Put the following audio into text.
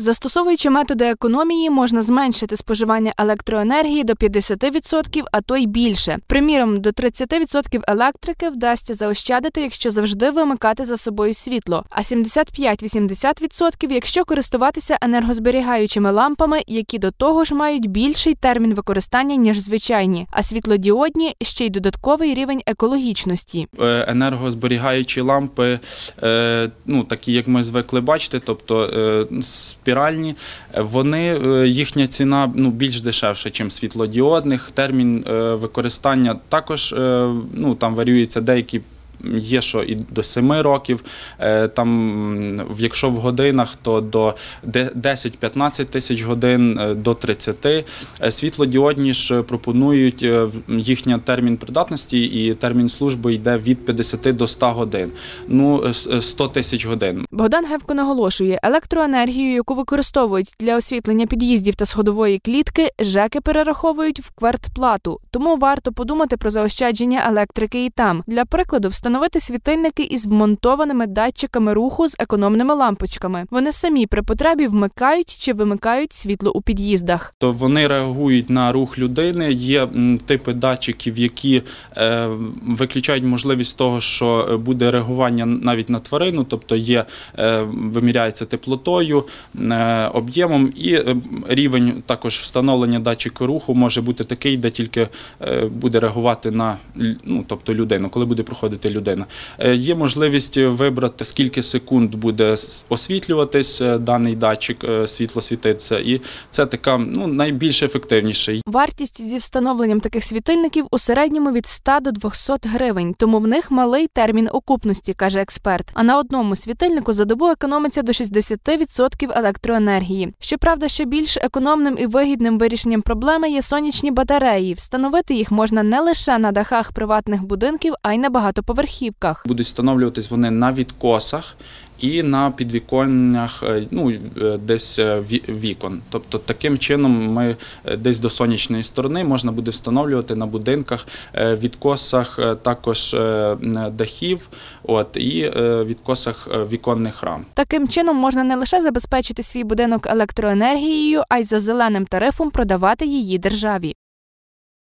Застосовуючи методи економії, можна зменшити споживання електроенергії до 50%, а то й більше. Приміром, до 30% електрики вдасться заощадити, якщо завжди вимикати за собою світло, а 75-80% якщо користуватися енергозберігаючими лампами, які до того ж мають більший термін використання ніж звичайні, а світлодіодні ще й додатковий рівень екологічності. Е, енергозберігаючі лампи, е, ну такі як ми звикли бачити, тобто е, спіральні, вони е, їхня ціна ну більш дешевша, ніж світлодіодних. Термін е, використання також е, ну там варіюється деякі. Є що і до 7 років, Е, там, якщо в годинах, то до де- 10-15 тисяч годин е, до 30. Е, Світлодіодні ж пропонують їхня термін придатності і термін служби йде від 50 до 100 годин. Ну, е, е, 100 тисяч годин. Богдан Гевко наголошує, електроенергію, яку використовують для освітлення під'їздів та сходової клітки, ЖЕКи перераховують в квартплату. Тому варто подумати про заощадження електрики і там. Для прикладу, встановити світильники із вмонтованими датчиками руху з економними лампочками. Вони самі при потребі вмикають чи вимикають світло у під'їздах. То вони реагують на рух людини. Є типи датчиків, які е, виключають можливість того, що буде реагування навіть на тварину, тобто є е, виміряється теплотою, е, об'ємом, і е, рівень також встановлення датчика руху може бути такий, де тільки е, буде реагувати на ну, тобто людину, коли буде проходити людина. Е, Є можливість вибрати, скільки секунд буде освітлюватись е, даний датчик, е, світло світиться, і це така ну, найбільш ефективніший. Вартість зі встановленням таких світильників у середньому від 100 до 200 гривень, тому в них малий термін окупності, каже експерт. А на одному світильнику за добу економиться до 60% електроенергії. Щоправда, ще більш економним і вигідним вирішенням проблеми є сонячні батареї. Встановити їх можна не лише на дахах приватних будинків, а й на багатоповерхівках. Будуть встановлюватись вони на відкосах. І на підвіконнях е, ну, е, десь е, вікон. Тобто таким чином ми десь до сонячної сторони можна буде встановлювати на будинках, відкосах також дахів, от, і відкосах віконних рам. Таким чином можна не лише забезпечити свій будинок електроенергією, а й за зеленим тарифом продавати її державі.